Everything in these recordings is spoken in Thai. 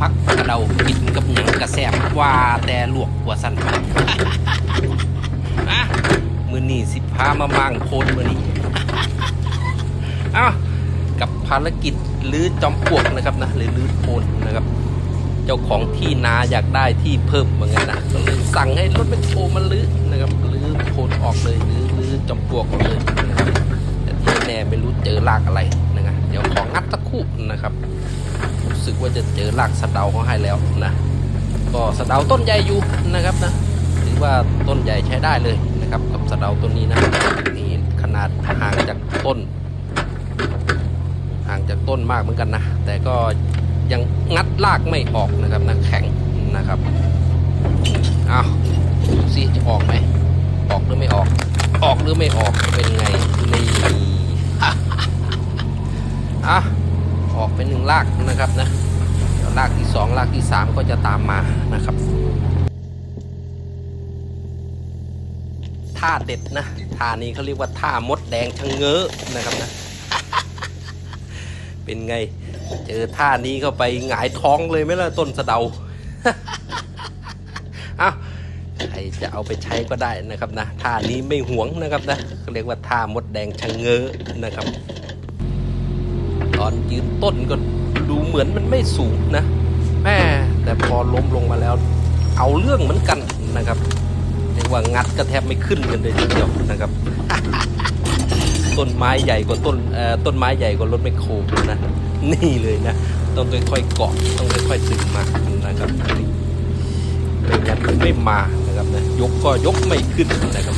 พักกระเดากินกับหยังกระแซบว่าแต่ลวกหัวสันอะมือนี่สิพามามางโคนมือนี่เอ้ากับภารกิจลื้อจอมปลวกนะครับนะหรือลื้อโคนนะครับ เจ้าของที่นาอยากได้ที่เพิ่มเหมือนกันนะก็เลยสั่งให้รถแมคโครมาลื้อนะครับลื้อโคนออกเลยลื้อลื้อจอมปลวกออกเลยนะครับแต่ที่แน่ไม่รู้เจอรากอะไรนะครับเดี๋ยวของงัดสักคู่นะครับ สึกว่าจะเจอรากสะเดาเขาให้แล้วนะก็สะเดาต้นใหญ่อยู่นะครับนะถือว่าต้นใหญ่ใช้ได้เลยนะครับกับสะเดาต้นนี้นะนี่ขนาดห่างจากต้น ห่างจากต้นมากเหมือนกันนะ แต่ก็ยังงัดรากไม่ออกนะครับนะแข็งนะครับเอาดูสิจะออกไหมออกหรือไม่ออก ออกหรือไม่ออกเป็นไงนี่อะ เป็นหนึ่งรากนะครับนะเดี๋ยวรากที่สองรากที่สามก็จะตามมานะครับท่าเด็ดนะท่านี้เขาเรียกว่าท่ามดแดงชะเง้อนะครับนะ เป็นไง เจอท่านี้เข้าไปหงายท้องเลยไหมล่ะต้นสะเดาเอาใครจะเอาไปใช้ก็ได้นะครับนะท่านี้ไม่หวงนะครับนะเขาเรียกว่าท่ามดแดงชะเง้อนะครับ ตอนยืนต้นก็ดูเหมือนมันไม่สูงนะแม่แต่พอล้มลงมาแล้ว เอาเรื่องเหมือนกันนะครับเรียกว่างัดก็แทบไม่ขึ้นกันเลยทีเดียวนะครับ ต้นไม้ใหญ่กว่าต้นเอ่อต้นไม้ใหญ่กว่ารถไมโครนะนี่เลยนะ ต้องค่อยๆเกาะต้องค่อยๆดึงมานะครับไม่งั้นมันไม่มานะครับนะยกก็ยกไม่ขึ้นนะครับ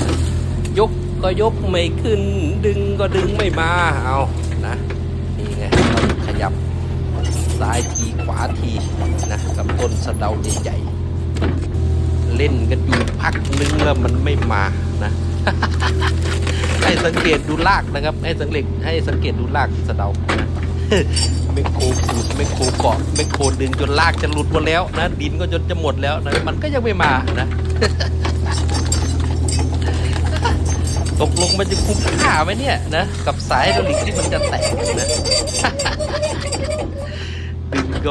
ยกก็ยกไม่ขึ้น ดึงก็ดึงไม่มาเอานะ นี่ไงเราข ยับซ้ายทีขวาทีนะกับต้นสะเดาใหญ่ๆเล่นกันอยู่พักนึงแล้วมันไม่มานะให้สังเกตดูรากนะครับ ให้สังเกตให้สังเกตดูรากสะเดานะไม่โคขูดไม่โคเกาะไม่โคดึงจนรากจะหลุดหมดแล้วนะดินก็จนจะหมดแล้วนะมันก็ยังไม่มานะตกลงมันจะคุ้มค่าไหมเนี่ยนะกับสายดลิกที่มันจะแตกนะ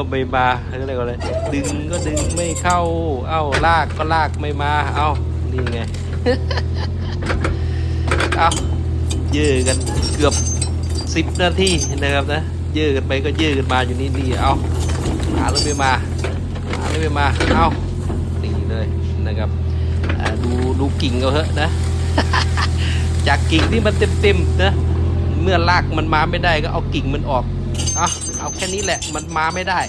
ก็ไม่มาอะไรก็เลยดึงก็ดึงไม่เข้า เอ้าลากก็ลากไม่มา เอ้านี่ไง เอายื้อกันเกือบสิบนาทีนะครับนะยื้อกันไปก็ยื้อกันมาอยู่นี่นี่เอาหาเลยไม่มาหาเลยไม่มา เอานี่เลยนะครับดูดูกิ่งเอาเถอะนะ จากกิ่งที่มันเต็มๆนะเมื่อรากมันมาไม่ได้ก็เอากิ่งมันออก อาเอาแค่นี้แหละ มันมาไม่ได้